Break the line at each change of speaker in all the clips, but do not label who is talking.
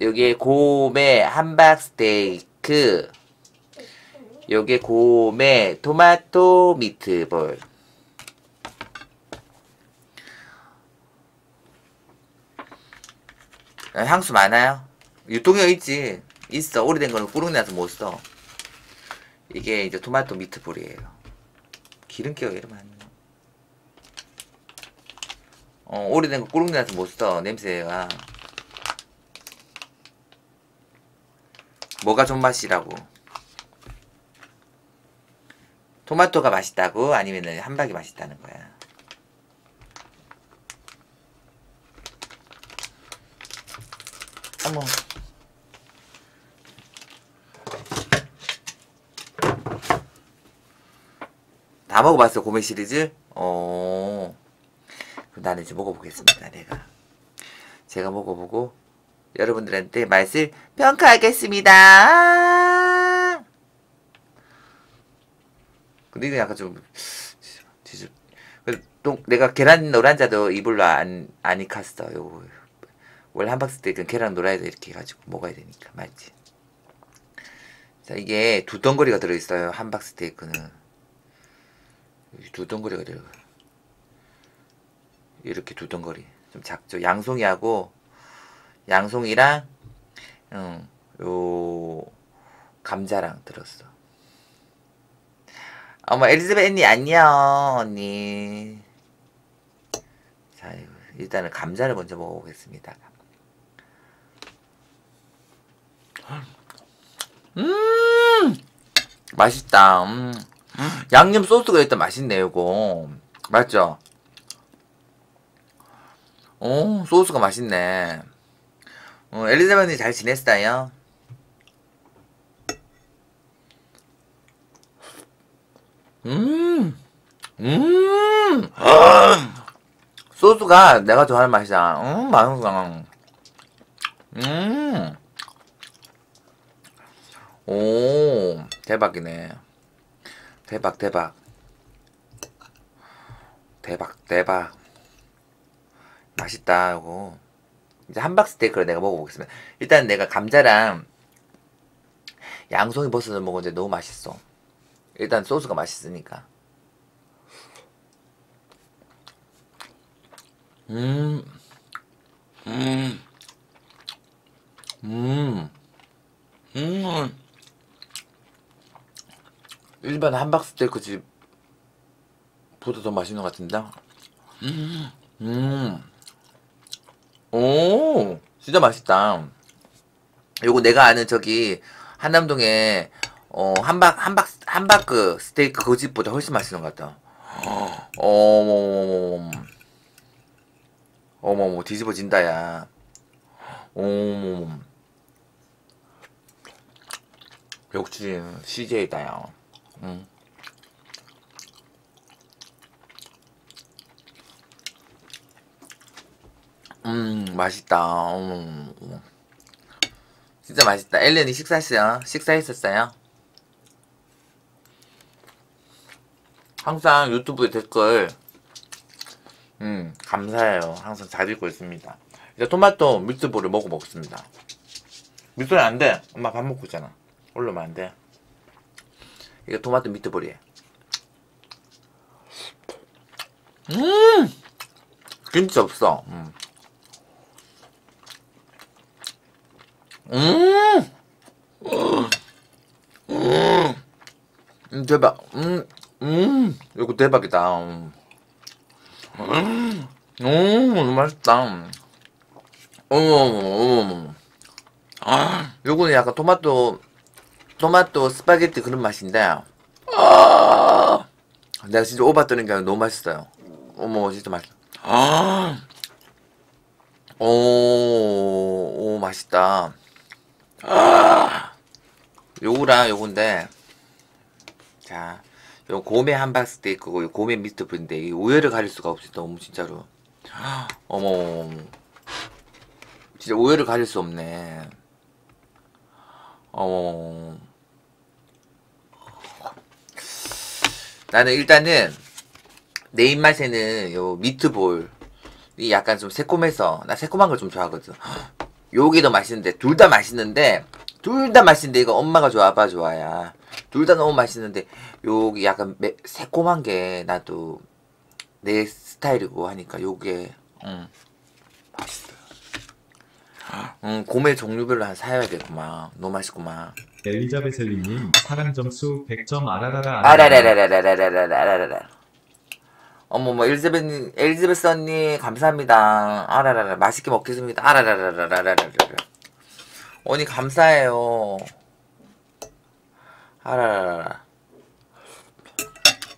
여기에 곰의 함박 스테이크. 요게 곰의 토마토 미트볼. 아, 향수 많아요? 유통기한 있지. 있어. 오래된 거는 꾸룩 나서 못 써. 이게 이제 토마토 미트볼이에요. 기름기가 왜 이렇게 많냐 어 오래된 거 꾸룩 나서 못 써 냄새가 뭐가 존맛이라고? 토마토가 맛있다고? 아니면 한박이 맛있다는 거야? 어머. 다 먹어봤어 고메 시리즈? 어. 그럼 나는 이제 먹어보겠습니다 내가. 제가 먹어보고 여러분들한테 맛을 평가하겠습니다. 근데 이거 약간 좀 뒤집 또 내가 계란 노란자도 이불로 안, 안 익혔어 요 원래 함박스 때그 계란 노라야 돼 이렇게 해가지고 먹어야 되니까 맞지? 자 이게 두 덩거리가 들어있어요. 함박 스 테이크는 두 덩거리가 들어 이렇게 두 덩거리. 좀 작죠? 양송이하고 양송이랑 응, 요 감자랑 들었어. 어머 엘리자베 언니 안녕 언니. 자 일단은 감자를 먼저 먹어보겠습니다. 음 맛있다. 음. 양념 소스가 일단 맛있네요 이거. 맞죠? 오 소스가 맛있네 어, 엘리자베트님 잘 지냈어요? 음, 음, 소스가 내가 좋아하는 맛이야. 음, 맛있어. 음. 오, 대박이네. 대박, 대박. 대박, 대박. 맛있다, 이거. 이제 함박 스테이크를 내가 먹어보겠습니다. 일단 내가 감자랑 양송이 버섯을 먹었는데 너무 맛있어. 일단 소스가 맛있으니까. 음, 음, 음, 음. 일반 함박 스테이크 집보다 더 맛있는 것 같은데? 음, 음. 오, 진짜 맛있다. 요거 내가 아는 저기 한남동에 어 한박 한박 한박 그 스테이크 그 집보다 훨씬 맛있는 것 같다. 어머머머머. 어머머 뒤집어진다야. 어머머. 역시 CJ다야. 응. 음 맛있다. 음. 진짜 맛있다. 엘렌이 식사했어요? 식사했었어요? 항상 유튜브에 댓글 음 감사해요. 항상 잘 읽고 있습니다. 이제 토마토 미트볼을 먹어보겠습니다. 미트볼 안 돼. 엄마 밥 먹고 있잖아. 올려면 안 돼. 이게 토마토 미트볼이에요. 음! 김치 없어. 음. 음! 음! 음, 대박. 음, 음, 이거 대박이다. 음, 음, 너무 맛있다. 어머, 어머, 어머. 아, 요거는 약간 토마토, 토마토 스파게티 그런 맛인데, 아, 내가 진짜 오바 뜨는 게 아니라 너무 맛있어요. 어머, 진짜 맛있어. 아, 오, 오, 맛있다. 아, 요거랑 요건데, 자, 요 곰의 함박 스 테이크고 요 곰의 미트볼인데 이 오해를 가릴 수가 없어 너무 진짜로. 어머, 진짜 오해를 가릴 수 없네. 어머. 나는 일단은 내 입맛에는 요 미트볼이 약간 좀 새콤해서 나 새콤한 걸 좀 좋아하거든. 더 맛있는데 둘 다 맛있는데 둘 다 맛있는데 이거 엄마가 좋아 아빠 좋아야. 둘 다 너무 맛있는데 요게 약간 매, 새콤한 게 나도 내 스타일이고 하니까 요게 음 맛있어요 음 고메 종류별로 한 사야겠구만. 너무 맛있구만.
엘리자베셀리님 사랑 점수 100점 아라라라
아라라라라라라라라라라 어머 뭐 엘리자베니 엘리자베스 언니 감사합니다. 아라라라 맛있게 먹겠습니다. 아라라라라라라라. 언니 감사해요. 아라라라.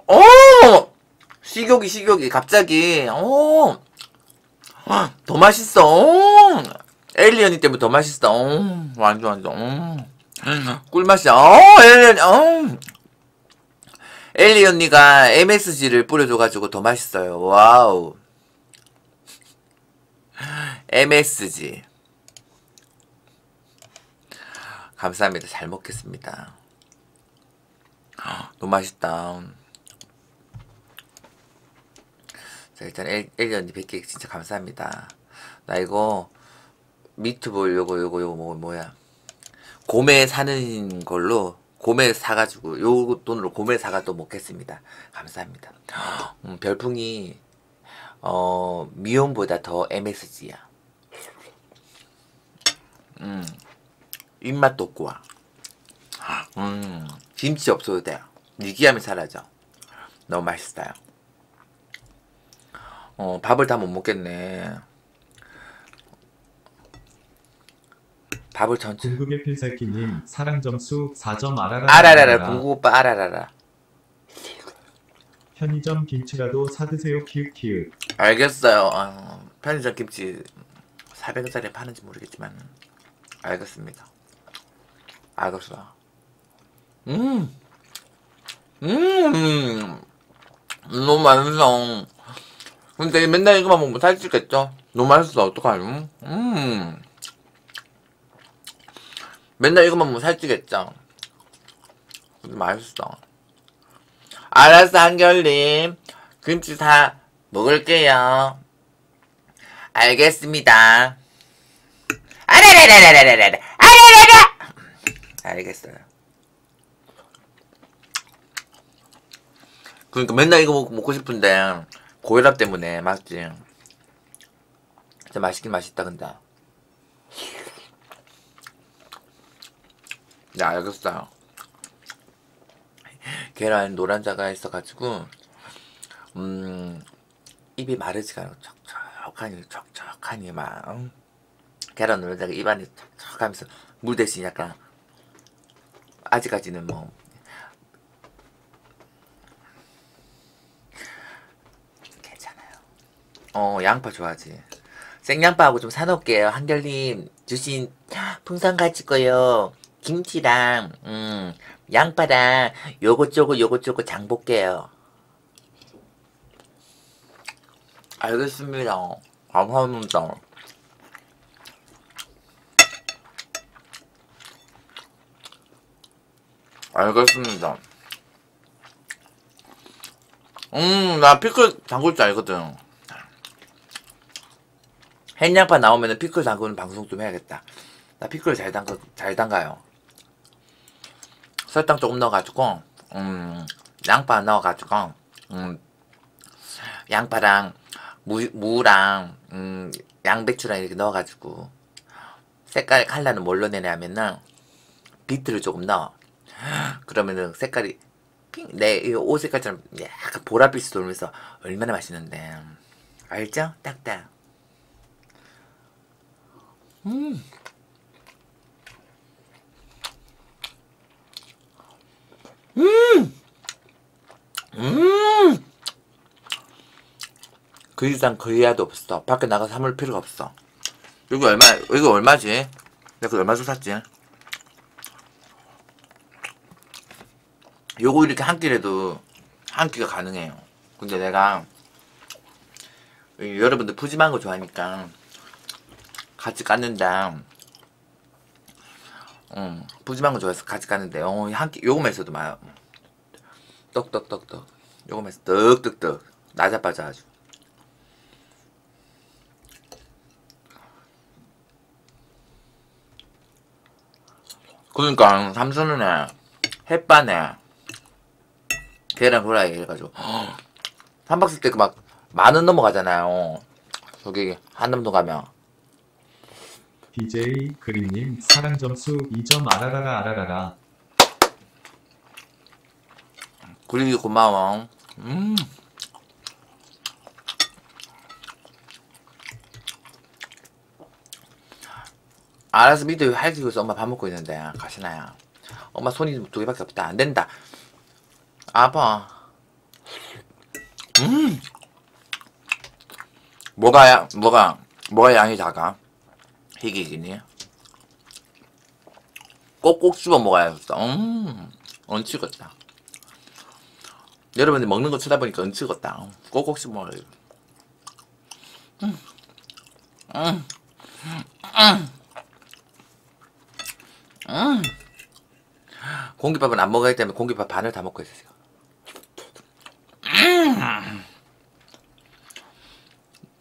어! 식욕이 식욕이 갑자기 어! 더 맛있어. 어! 엘리 언니 때문에 더 맛있어. 음, 완전 완전. 음, 꿀맛이야. 어! 엘리 언니. 어! 엘리 언니가 MSG를 뿌려줘가지고 더 맛있어요. 와우. MSG. 감사합니다. 잘 먹겠습니다. 너무 맛있다. 자, 일단 엘, 엘리 언니 100개 진짜 감사합니다. 나 이거 미트볼 요거 요거 요거 뭐, 뭐야. 곰에 사는 걸로 고메 사가지고 요 돈으로 고메 사가 또 먹겠습니다. 감사합니다. 음, 별풍이 어 미용보다 더 MSG야. 음 입맛 돋고와. 음 김치 없어도 돼요. 느끼함이 사라져. 너무 맛있어요. 어 밥을 다 못 먹겠네. 밥을 전체
궁극의 필살기님 사랑 점수 4점 아라라라
아라라라 궁구 오빠 아라라라.
편의점 김치라도 사드세요 키읔키읔
알겠어요. 아, 편의점 김치 400원짜리 파는지 모르겠지만 알겠습니다. 알겠어. 음, 음, 너무 맛있어. 근데 맨날 이거만 먹으면 살찌겠죠? 너무 맛있어. 어떡하지? 음, 맨날 이거만 먹으면 살찌겠죠? 근데 맛있어. 알았어, 한결님. 김치 다 먹을게요. 알겠습니다. 아라라라라라라라, 아라라라! 알겠어요. 그러니까 맨날 이거 먹, 먹고 싶은데, 고혈압 때문에, 맞지? 진짜 맛있긴 맛있다, 근데. 네, 알겠어요. 계란 노란자가 있어가지고 음 입이 마르지가 않고 촉촉하니 촉촉하니 막 음. 계란 노란자가 입안에 촉촉하면서 물 대신 약간 아직까지는 뭐 괜찮아요. 어 양파 좋아하지. 생양파하고 좀 사놓을게요. 한결님 주신 풍선 가지고요. 김치랑 음 양파랑 요것저것 요것저것 장 볼게요. 알겠습니다. 감사합니다. 알겠습니다. 음, 나 피클 담글 줄 알거든. 햇양파 나오면은 피클 담그는 방송 좀 해야겠다. 나 피클 잘 담가, 잘 담가요. 설탕 조금 넣어가지고 음 양파 넣어가지고 음 양파랑 무, 무랑 음 양배추랑 이렇게 넣어가지고 색깔 컬러는 뭘로 내냐면은 비트를 조금 넣어. 그러면은 색깔이 내옷 색깔처럼 약간 보랏빛이 돌면서 얼마나 맛있는데. 알죠? 딱딱. 음 음! 음! 그 이상 그 이하도 없어. 밖에 나가서 사물 필요가 없어. 이거 얼마, 이거 얼마지? 내가 얼마 주 샀지? 요거 이렇게 한 끼라도 한 끼가 가능해요. 근데 내가 여러분들 푸짐한 거 좋아하니까 같이 깠는데 응, 푸짐한 거 좋아해서 같이 갔는데, 어, 한 끼, 요거면서도 막, 떡떡떡떡. 요거면서 떡떡떡. 나자빠져 아주. 그러니까 삼선은에 햇반에 계란 후라이 해가지고 삼박스 때그 막 만 원 넘어가잖아요. 저기 한남동 가면
DJ 그린님 사랑 점수 2점 아라라라 아라라라.
그리기 고마워. 음. 알아서 믿어 할수 있어 엄마 밥 먹고 있는데 가시나야 엄마 손이 두 개밖에 없다 안 된다 아파 음 뭐가 야 뭐가 뭐가 양이 작아 희귀기니 꼭꼭 씹어 먹어야겠어 음 얹히겠다 여러분들 먹는 거 쳐다보니까 얹히겠다 꼭꼭 씹어 먹어야 돼 음. 음. 음. 음. 공깃밥은 안 먹어야 때문에 공깃밥 반을 다 먹고 있었어요. 음.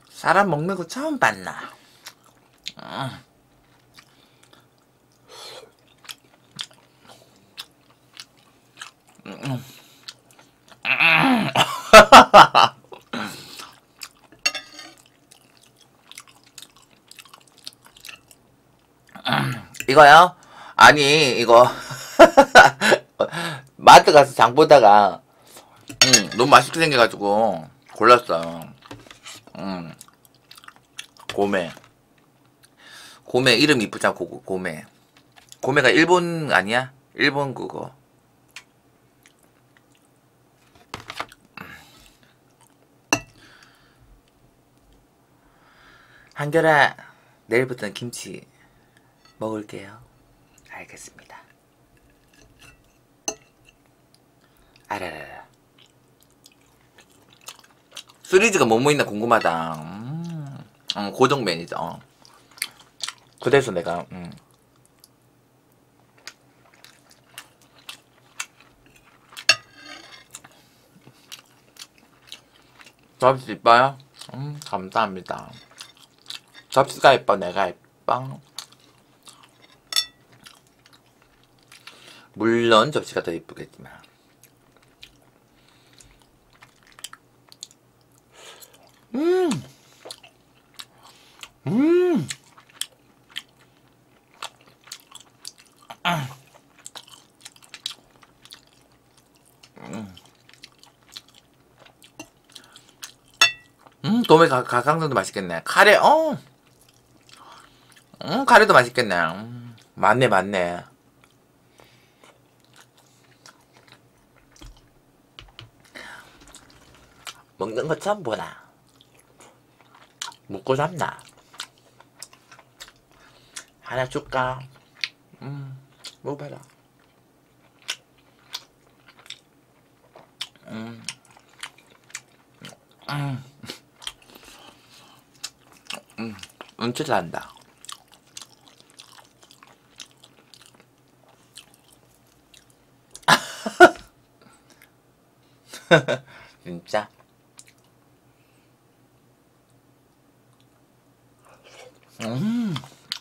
사람 먹는 거 처음 봤나? 음. 이거요? 아니 이거 마트 가서 장 보다가 음, 너무 맛있게 생겨가지고 골랐어요. 음, 고메 고메 이름 이쁘잖아 고, 고메 고메가 일본 아니야? 일본 그거 한결아 내일부터는 김치 먹을게요. 알겠습니다. 아라라라. 시리즈가 뭐뭐 있나 궁금하다. 음, 음, 고정 매니저. 어. 그래서 내가 음. 접시 이뻐요? 음, 감사합니다. 접시가 이뻐, 내가 이뻐. 물론 접시가 더 이쁘겠지만 음, 음, 도매 가, 가강정도 맛있겠네. 카레, 어, 음, 카레도 맛있겠네. 음, 맞네, 맞네. 먹는 거 처음 보나? 먹고 싶나? 하나 줄까? 음, 먹어봐라. 음, 음, 음, 은치 잘한다. 진짜? 음,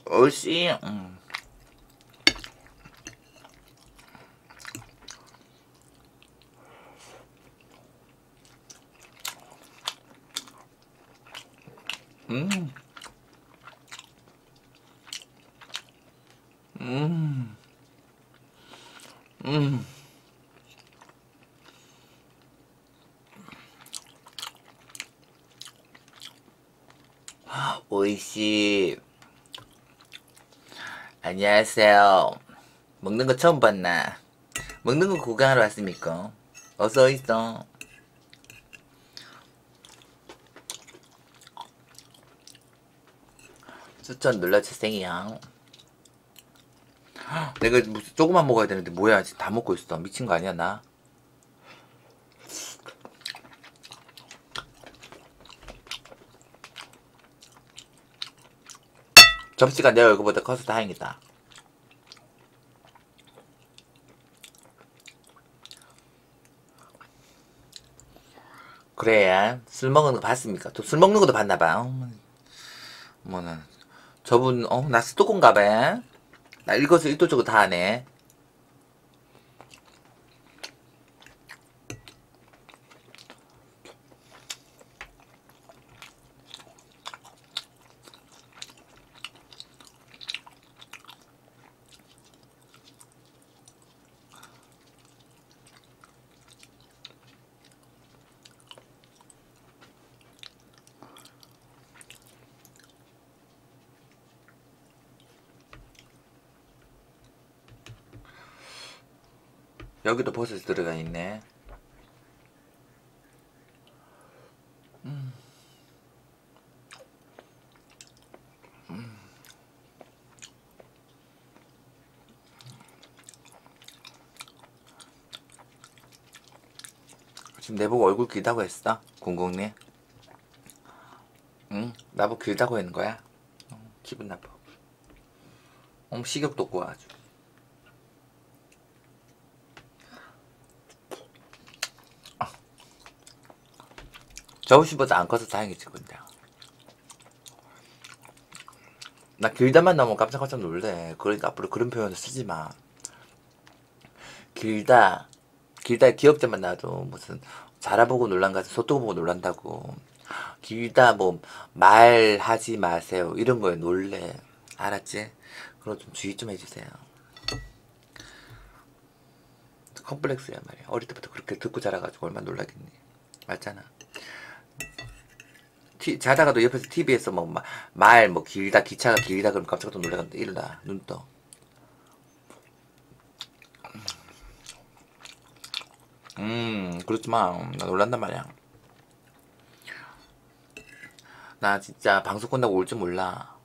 얼씨. 음. 음. 음. 음. 안녕하세요. 먹는 거 처음 봤나? 먹는 거 구경하러 왔습니까? 어서 있어. 추천 눌러주세요. 내가 무슨 조금만 먹어야 되는데 뭐야 지금 다 먹고 있어 미친 거 아니야 나? 접시가 내 얼굴보다 커서 다행이다. 그래, 술 먹는 거 봤습니까? 또 술 먹는 것도 봤나봐. 어, 뭐는, 저분, 어, 나 스토커인가 봐. 나 읽어서 일도적으로 다 하네. 여기도 버섯이 들어가 있네. 음. 음. 지금 내보고 얼굴 길다고 했어? 공공님? 응? 나보고 길다고 했는 거야? 어, 기분 나빠. 어, 식욕 돋고 아주. 저우씨보다 안 커서 다행이지 근데. 나 길다만 나오면 깜짝깜짝 놀래. 그러니까 앞으로 그런 표현을 쓰지 마. 길다 길다 기억자만 나도 무슨 자라보고 놀란 가서 소뚜고 보고 놀란다고. 길다 뭐 말하지 마세요. 이런 거에 놀래. 알았지? 그럼 좀 주의 좀 해주세요. 컴플렉스야 말이야. 어릴 때부터 그렇게 듣고 자라가지고 얼마나 놀라겠니? 맞잖아 티, 자다가도 옆에서 TV에서 뭐 말 뭐 길다 기차가 길다 그러면 깜짝 놀라는데 일어나 눈 떠. 음 그렇지만 나 놀란단 말이야. 나 진짜 방송 끝나고 올 줄 몰라.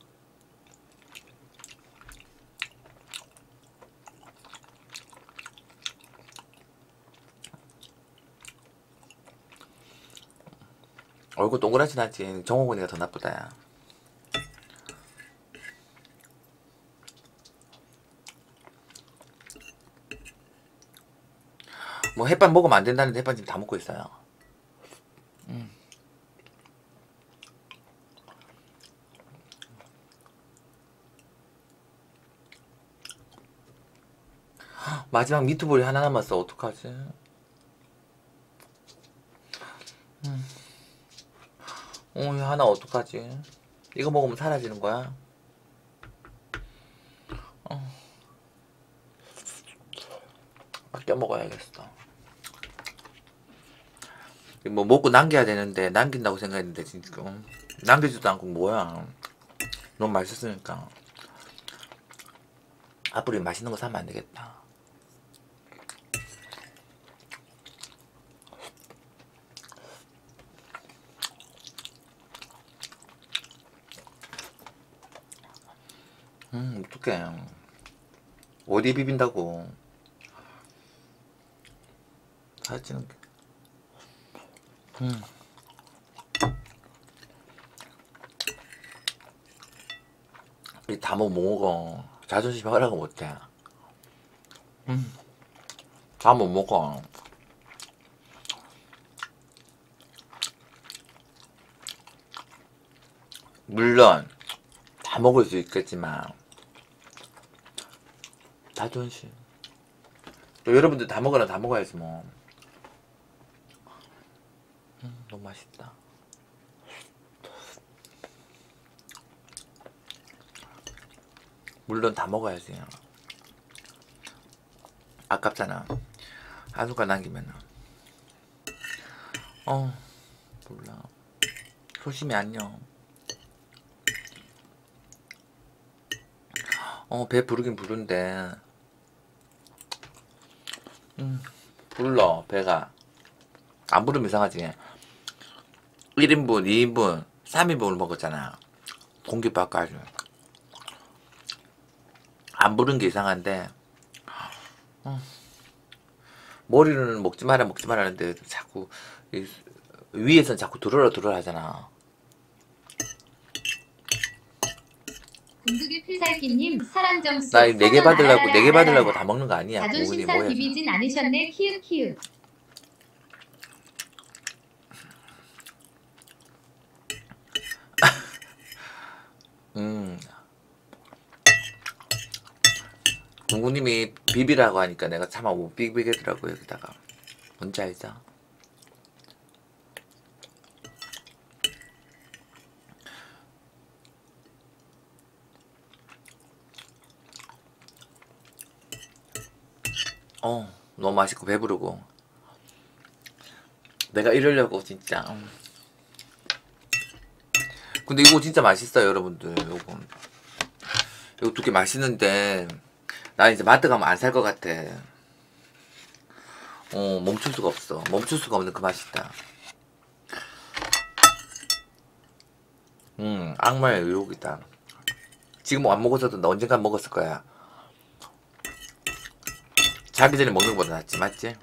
얼굴 동그랗진 않지. 정호근이가 더 나쁘다, 야. 뭐 햇반 먹으면 안 된다는데 햇반 지금 다 먹고 있어요. 음. 마지막 미트볼이 하나 남았어. 어떡하지? 어, 이 하나 어떡하지? 이거 먹으면 사라지는 거야? 어. 아껴 먹어야겠어. 뭐 먹고 남겨야 되는데 남긴다고 생각했는데 진짜 어, 남기지도 않고 뭐야? 너무 맛있었으니까 앞으로 맛있는 거 사면 안 되겠다. 음, 어떡해. 어디 비빈다고. 게. 음. 다뭐 먹어. 자존심 허락을 못해. 음. 다 못 먹어. 물론 다 먹을 수 있겠지만 자존심. 또 여러분들 다 먹으라 다 먹어야지 뭐. 음, 너무 맛있다. 물론 다 먹어야지. 아깝잖아. 한 숟갈 남기면은. 어, 몰라. 소심이 안녕. 어, 배 부르긴 부른데. 음, 불러, 배가. 안 부르면 이상하지. 1인분, 2인분, 3인분을 먹었잖아. 공기밥까지. 안 부른 게 이상한데. 음, 머리는 먹지 마라, 먹지 마라 하는데 자꾸, 이, 위에선 자꾸 들어라, 들어라 하잖아.
군두기 필살기님 사람 점수
나네 개 받으려고, 네 개. 받으려고 다 먹는 거 아니야. 고은이
자존심 상
뭐야.
비비진 않으셨네 키읔 키읔
음. 공구님이 비비라고 하니까 내가 차마 못 비비겠더라고 여기다가 뭔지 알죠? 어 너무 맛있고 배부르고. 내가 이러려고 진짜. 음. 근데 이거 진짜 맛있어요 여러분들. 요거. 이거 두 개 맛있는데 나 이제 마트 가면 안 살 것 같아. 어 멈출 수가 없어. 멈출 수가 없는 그 맛이다. 음 악마의 의욕이다. 지금 안 먹었어도 나 언젠가 먹었을 거야 자기 전에 먹는 것보다 낫지 맞지?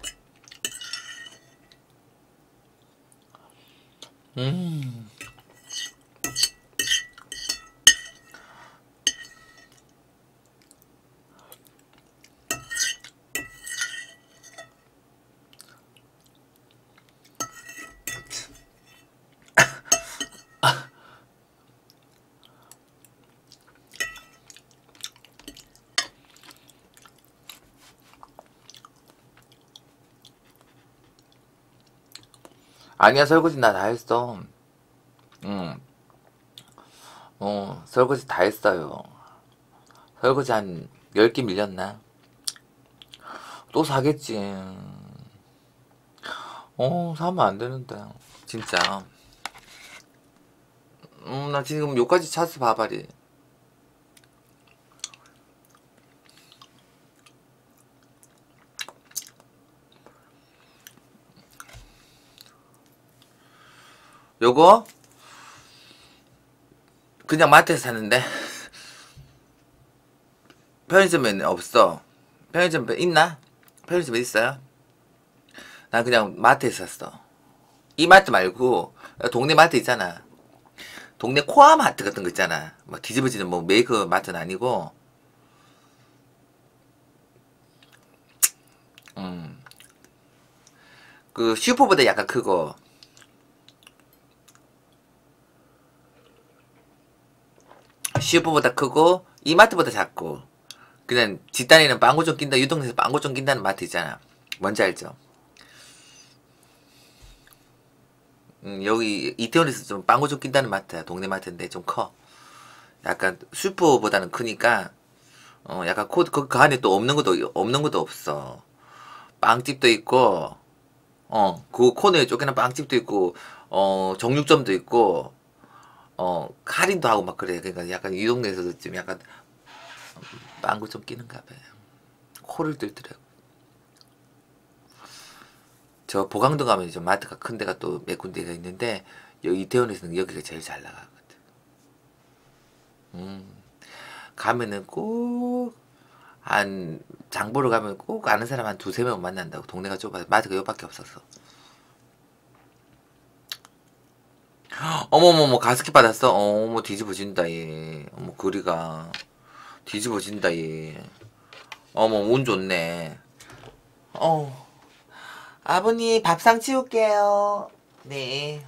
음 아니야 설거지 나 다 했어. 응. 어 설거지 다 했어요. 설거지 한 10개 밀렸나? 또 사겠지. 어 사면 안 되는데 진짜. 음 나 지금 요까지 찼어 봐봐리 요거? 그냥 마트에서 샀는데? 편의점에는 없어. 편의점에 있나? 편의점에 있어요? 난 그냥 마트에서 샀어. 이 마트 말고 동네 마트 있잖아. 동네 코아 마트 같은 거 있잖아. 뭐 뒤집어지는 뭐 메이크 마트는 아니고. 음그 슈퍼보다 약간 크고 슈퍼보다 크고 이마트보다 작고 그냥 뒷단에는 빵구 좀 낀다 유동에서 빵구 좀 낀다는 마트 있잖아. 뭔지 알죠? 음, 여기 이태원에서 좀 빵구 좀 낀다는 마트야. 동네 마트인데 좀 커. 약간 슈퍼보다는 크니까 어 약간 코드 그, 그 안에 또 없는 것도 없는 것도 없어. 빵집도 있고 어그 코너에 쫓겨난 빵집도 있고 어 정육점도 있고 어 할인도 하고 막 그래. 그러니까 약간 이 동네에서도 좀 약간 빵구 좀 끼는가 봐요. 코를 들더라고. 저 보강동 가면 좀 마트가 큰 데가 또 몇 군데가 있는데 여기 이태원에서는 여기가 제일 잘 나가거든. 음. 가면은 꼭 한 장보러 가면 꼭 아는 사람 한 두세 명 만난다고 동네가 좁아서 마트가 요밖에 없었어 어머머머 가습기 받았어? 어머 뒤집어진다 얘. 어머 그리가. 뒤집어진다 얘. 어머 운 좋네. 어. 아버님 밥상 치울게요. 네